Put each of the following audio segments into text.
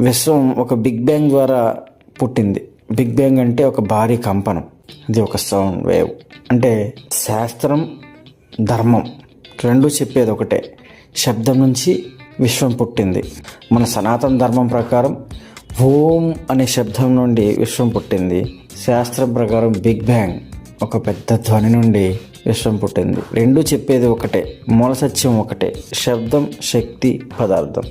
విశ్వం ఒక big bang ద్వారా పుట్టింది. బిగ్ బ్యాంగ్ అంటే ఒక భారీ కంపనం. ఇది ఒక సౌండ్ వేవ్. అంటే శాస్త్రం ధర్మం రెండు చెప్పేది ఒకటే. శబ్దం నుంచి విశ్వం పుట్టింది. మన సనాతన ధర్మం ప్రకారం ఓం అనే శబ్దం నుండి విశ్వం పుట్టింది. శాస్త్రం ప్రకారం బిగ్ బ్యాంగ్ ఒక పెద్ద ధ్వని నుండి విశ్వం పుట్టింది. రెండు చెప్పేది ఒకటే. మూల సత్యం ఒకటే. శబ్దం శక్తి పదార్థం.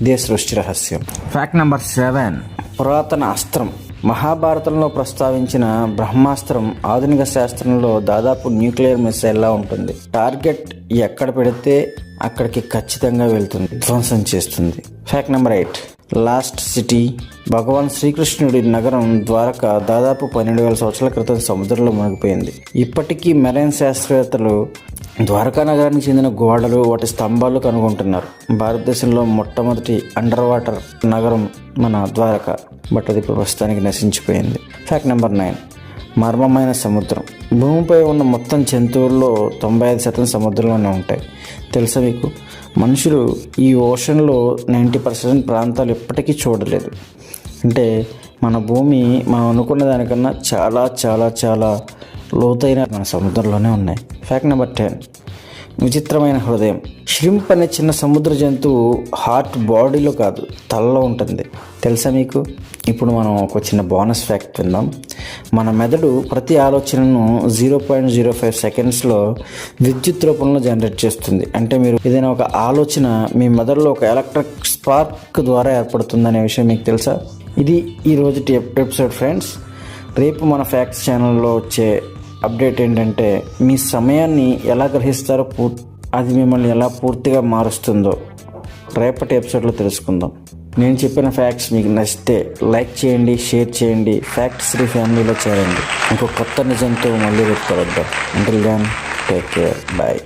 ఇదే సృష్టి రహస్యం ఫ్యాక్ట్ నెంబర్ సెవెన్ పురాతన అస్త్రం. మహాభారతంలో ప్రస్తావించిన బ్రహ్మాస్త్రం ఆధునిక శాస్త్రంలో దాదాపు న్యూక్లియర్ మిసైల్లా ఉంటుంది. టార్గెట్ ఎక్కడ పెడితే అక్కడికి ఖచ్చితంగా వెళ్తుంది. ధ్వంసం చేస్తుంది. Fact number eight lost city భగవాన్ శ్రీకృష్ణుడి నగరం ద్వారక దాదాపు పన్నెండు వేల సంవత్సరాల క్రితం సముద్రంలో మునిగిపోయింది. ఇప్పటికీ మెరైన్ శాస్త్రవేత్తలు ద్వారకా నగరానికి చెందిన గోడలు వాటి స్తంభాలు కనుగొంటున్నారు. భారతదేశంలో మొట్టమొదటి అండర్ వాటర్ నగరం మన ద్వారక. బట్ అది ప్రస్తుతానికి నశించిపోయింది. Fact number nine. మర్మమైన సముద్రం. భూమిపై ఉన్న మొత్తం జంతువుల్లో తొంభై ఐదు శాతం సముద్రంలోనే ఉంటాయి. తెలుసా మీకు? మనుషులు ఈ ఓషన్లో నైంటీ పర్సెంట్ ప్రాంతాలు ఎప్పటికీ చూడలేదు. అంటే మన భూమి మనం అనుకున్న దానికన్నా చాలా చాలా చాలా లోతైన మన సముద్రంలోనే ఉన్నాయి. ఫ్యాక్ట్ నెంబర్ టెన్ విచిత్రమైన హృదయం. ష్రింప్ అనే చిన్న సముద్ర జంతువు హార్ట్ బాడీలో కాదు తలలో ఉంటుంది. తెలుసా మీకు? ఇప్పుడు మనం ఒక చిన్న బోనస్ ఫ్యాక్ట్ విందాం. మన మెదడు ప్రతి ఆలోచనను జీరో పాయింట్ జీరో ఫైవ్ సెకండ్స్లో విద్యుత్ రూపంలో జనరేట్ చేస్తుంది. అంటే మీరు ఏదైనా ఒక ఆలోచన మీ మెదడులో ఒక ఎలక్ట్రిక్ స్పార్క్ ద్వారా ఏర్పడుతుందనే విషయం మీకు తెలుసా? ఇది ఈరోజు ఎపిసోడ్ ఫ్రెండ్స్ రేపు మన ఫ్యాక్ట్స్ ఛానల్లో వచ్చే అప్డేట్ ఏంటంటే మీ సమయాన్ని ఎలా గ్రహిస్తారో పూర్తి అది మిమ్మల్ని ఎలా పూర్తిగా మారుస్తుందో రేపటి ఎపిసోడ్లో తెలుసుకుందాం. నేను చెప్పిన ఫ్యాక్ట్స్ మీకు నచ్చితే లైక్ చేయండి షేర్ చేయండి ఫ్యాక్ట్స్ శ్రీ ఫ్యామిలీలో చేరండి ఇంకో కొత్త నిజంతో మళ్ళీ రేపు కలుద్దాం. అంటే దాన్ టేక్ కేర్ బాయ్